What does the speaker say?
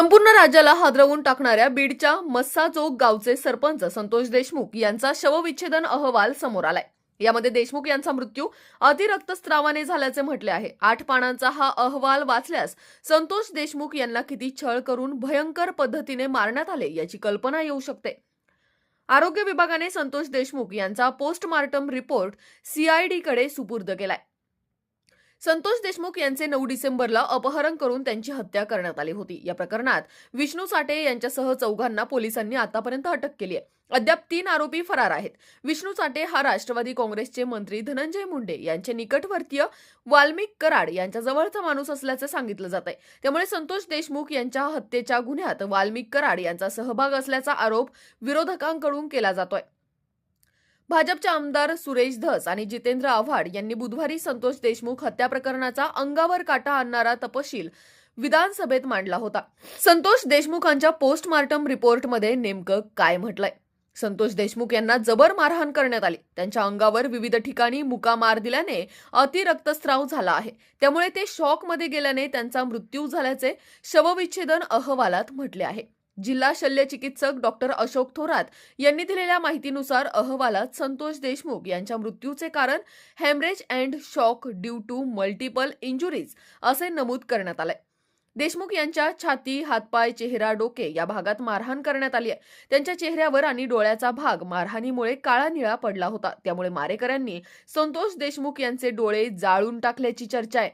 संपूर्ण राज्याला हादरवून टाकणाऱ्या बीडच्या मस्साजोग गावचे सरपंच संतोष देशमुख यांचा शवविच्छेदन अहवाल समोर आलाय. यामध्ये देशमुख यांचा मृत्यू अतिरक्तस्रावाने झाल्याचे म्हटले आहे. आठ पानांचा हा अहवाल वाचल्यास संतोष देशमुख यांना किती छळ करून भयंकर पद्धतीने मारण्यात आले याची कल्पना येऊ शकते. आरोग्य विभागाने संतोष देशमुख यांचा पोस्टमार्टम रिपोर्ट सीआयडीकडे सुपूर्द केलाय. संतोष देशमुख यांचे नऊ डिसेंबरला अपहरण करून त्यांची हत्या करण्यात आली होती. या प्रकरणात विष्णू साठे यांच्यासह चौघांना पोलिसांनी आतापर्यंत अटक केली आहे. अद्याप तीन आरोपी फरार आहेत. विष्णू साठे हा राष्ट्रवादी काँग्रेसचे मंत्री धनंजय मुंडे यांचे निकटवर्तीय वाल्मिक कराड यांच्या जवळचा माणूस असल्याचं सांगितलं जात आहे. त्यामुळे संतोष देशमुख यांच्या हत्येच्या गुन्ह्यात वाल्मिक कराड यांचा सहभाग असल्याचा आरोप विरोधकांकडून केला जातोय. भाजपचे आमदार सुरेश धस आणि जितेंद्र आव्हाड यांनी बुधवारी संतोष देशमुख हत्या प्रकरणाचा अंगावर काटा आणणारा तपशील विधानसभेत मांडला होता. संतोष देशमुखांच्या पोस्टमार्टम रिपोर्टमध्ये नेमकं काय म्हटलंय? संतोष देशमुख यांना जबर मारहाण करण्यात आली. त्यांच्या अंगावर विविध ठिकाणी मुका मार दिल्याने अतिरक्तस्राव झाला आहे. त्यामुळे ते शॉकमध्ये गेल्याने त्यांचा मृत्यू झाल्याचे शवविच्छेदन अहवालात म्हटले आहे. जिल्हा शल्य चिकित्सक डॉक्टर अशोक थोरात यांनी दिलेल्या माहितीनुसार अहवालात संतोष देशमुख यांच्या मृत्यूचे कारण haemorrhage and shock due to multiple injuries असे नमूद करण्यात आलंय. देशमुख यांच्या छाती हातपाय चेहरा डोके या भागात मारहाण करण्यात आली आहे. त्यांच्या चेहऱ्यावर आणि डोळ्याचा भाग मारहाणीमुळे काळा निळा पडला होता. त्यामुळे मारेकऱ्यांनी संतोष देशमुख यांचे डोळे जाळून टाकल्याची चर्चा आहे.